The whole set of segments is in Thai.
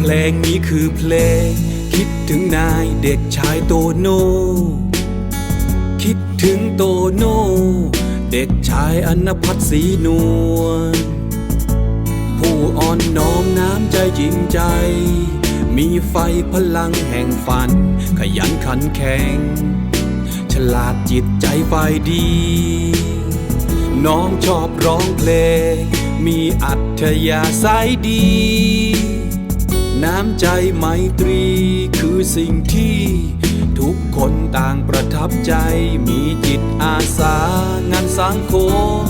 พลงนี้คือเพลง คิดถึงนายเด็กชายโตโน่คิดถึงโตโน่เด็กชายอนพัฒน์ศรีนวลผู้อ่อนน้อมน้ำใจจริงใจ มีไฟพลังแห่งฝัน ขยันขันแข็ง ฉลาดจิตใจไฟดี น้องชอบร้องเพลง มีอัธยาศัยดี น้ำใจไมตรีคือสิ่งที่ทุกคนต่างประทับใจ มีจิตอาสางานสังคม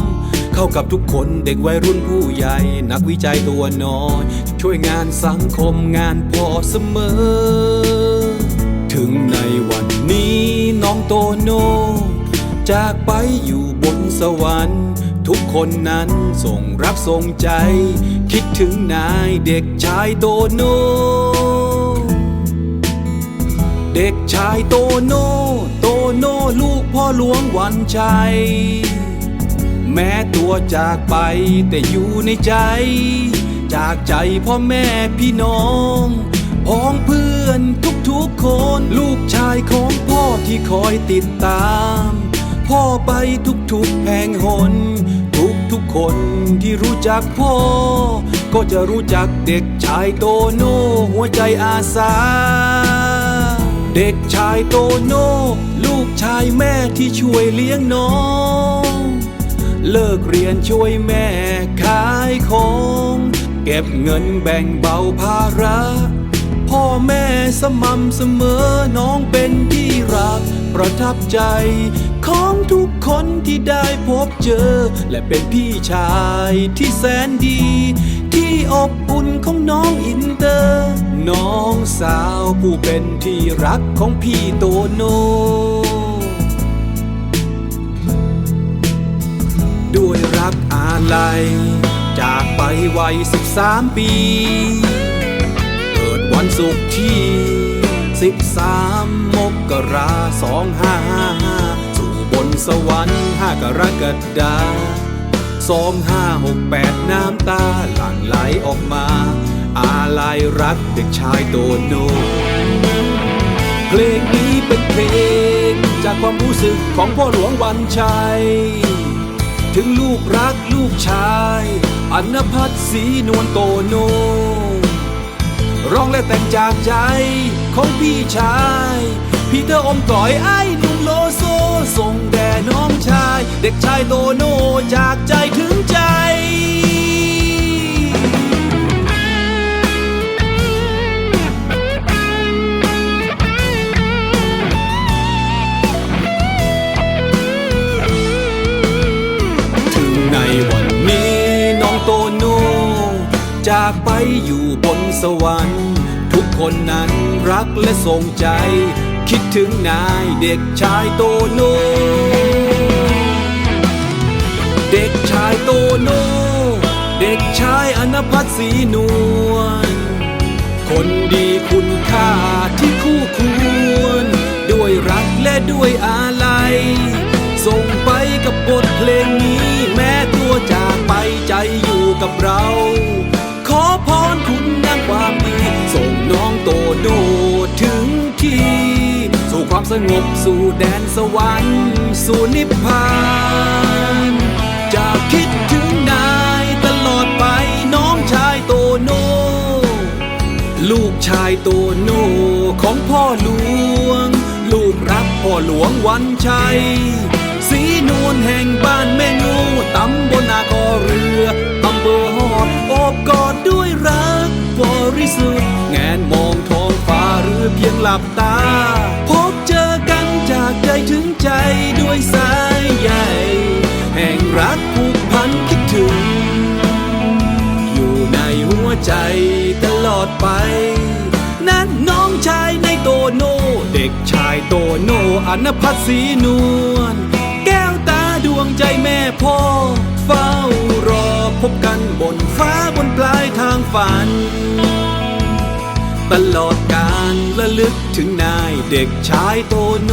เข้ากับทุกคนเด็กวัยรุ่นผู้ใหญ่ นักวิจัยตัวน้อย ช่วยงานสังคมงานพอเสมอ ถึงในวันนี้น้องโตโน่จากไปอยู่บนสวรรค์ ทุกคนนั้นส่งรักส่งใจ คิดถึงนายเด็กชายโตโน่เด็กชายโตโน่โตโน่ลูกพ่อหลวงวันชัย แม้ตัวจากไปแต่อยู่ในใจ จากใจพ่อแม่พี่น้องพ้องเพื่อนทุกๆคน ลูกชายของพ่อที่คอยติดตาม พ่อไปทุกๆแห่งหน ทุกๆคนที่รู้จักพ่อ ก็จะรู้จักเด็กชายโตโน่หัวใจอาสา เด็กชายโตโน่ลูกชายแม่ที่ช่วยเลี้ยงน้อง เลิกเรียนช่วยแม่ขายของ เก็บเงินแบ่งเบาภาระพ่อแม่สม่ำเสมอน้องเป็นที่รักประทับใจ ที่ได้พบเจอ และเป็นพี่ชายที่แสนดี ที่อบอุ่นของน้องอินเตอร์ น้องสาวผู้เป็นที่รักของพี่โตโน่ด้วยรักอาลัย จากไปวัยสิบสามปี เกิดวันศุกร์ที่สิบสามมกราสองห้า สวรรค์ห้ากรกฎาสองห้าหกแปดน้ำตาหลั่งไหลออกมา อาลัยรักเด็กชายโตโน เพลงนี้เป็นเพลง จากความรู้สึกของพ่อหลวงวันชัย ถึงลูกรักลูกชาย อนพัฒน์ศรีนวลโตโน ร้องและแต่งจากใจของพี่ชาย พี่เธออมก่อยไอ้หนุ่มโลโซส่ง น้องชาย เด็กชายโตโนจากใจถึงใจถึงในวันนี้น้องโตโน่จากไปอยู่บนสวรรค์ ทุกคนนั้นรักและสงใจ คิดถึงนายเด็กชายโตโน่ เด็กชายโตโน่เด็กชายอนพัฒน์ศรีนวลคนดีคุณค่าที่คู่ควร ด้วยรักและด้วยอาลัย ส่งไปกับบทเพลงนี้แม้ตัวจากไปใจอยู่กับเรา ขอพรคุณนางความดีส่งน้องโตโดถึงที่ สู่ความสงบสู่แดนสวรรค์สู่นิพพานายโตโน่ของพ่อหลวง ลูกรักพ่อหลวงวันชัย สีนวลแห่งบ้านแม่งูตำบลนาคอเรืออำเภอหอดอบกอดด้วยรักบริสุทธิ์แงนมองท้องฟ้าหรือเพียงหลับตา พบเจอกันจากใจถึงใจด้วยสายใยแห่งรักผูกพันคิดถึง อยู่ในหัวใจตลอดไป ด็กชายโตโนอนพัสตรีนวลแก้วตาดวงใจแม่พ่อ เฝ้ารอพบกันบนฟ้าบนปลายทางฝัน ตลอดการละลึกถึงนายเด็กชายโตโน